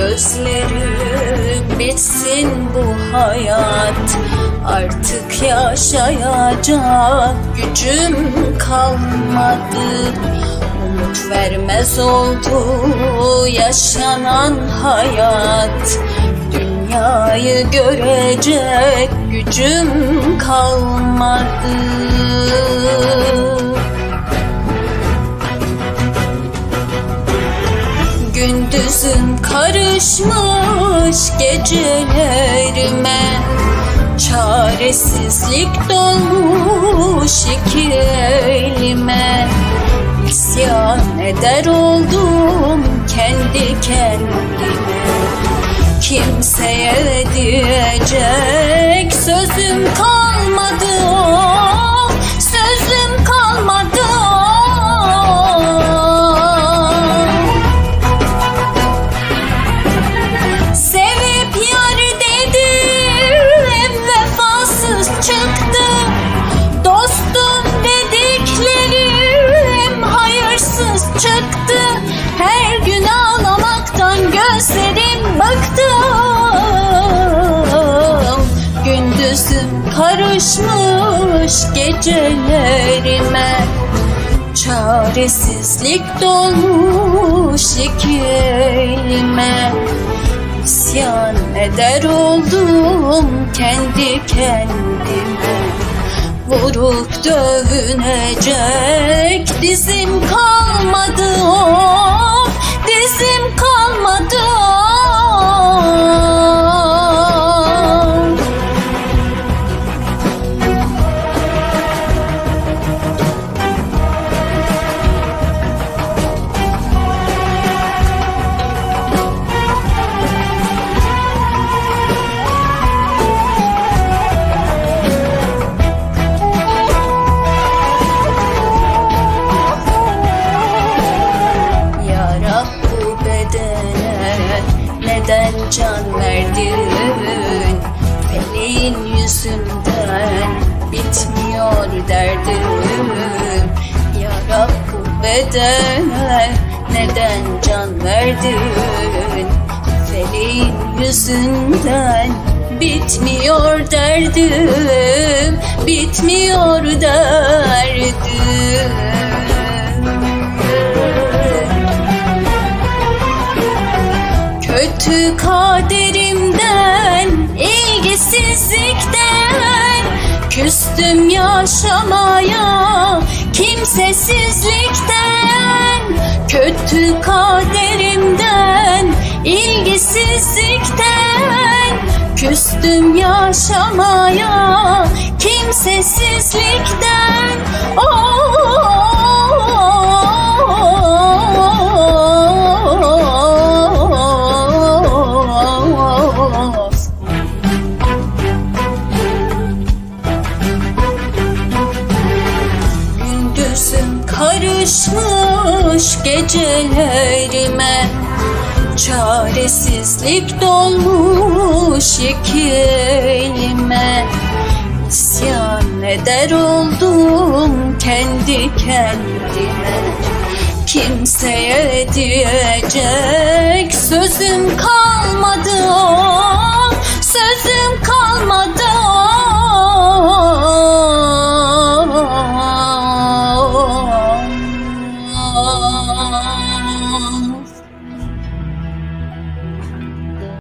Gözlerim bitsin bu hayat. Artık yaşayacak gücüm kalmadı. Umut vermez oldu yaşanan hayat. Dünyayı görecek gücüm kalmadı. Gündüzüm karışmış gecelerime. Çaresizlik dolmuş iki elime. İsyan eder oldum kendi kendime. Kimseye diyecek sözüm kalmadı karışmış gecelerime Çaresizlik dolmuş iki elime. İsyan eder oldum kendi kendime. Vurup dövünecek dizim kalmadı oh, can verdin? Feleğin yüzünden bitmiyor derdim. Ya Rab neden can verdin? Feleğin yüzünden bitmiyor derdim, bitmiyor derdim. Kötü kaderimden, ilgisizlikten Küstüm yaşamaya, kimsesizlikten. Kötü kaderimden, ilgisizlikten Küstüm yaşamaya, kimsesizlikten karışmış gecelerime Çaresizlik dolmuş iki elime. İsyan eder oldum kendi kendime. Kimseye diyecek sözüm kalmadı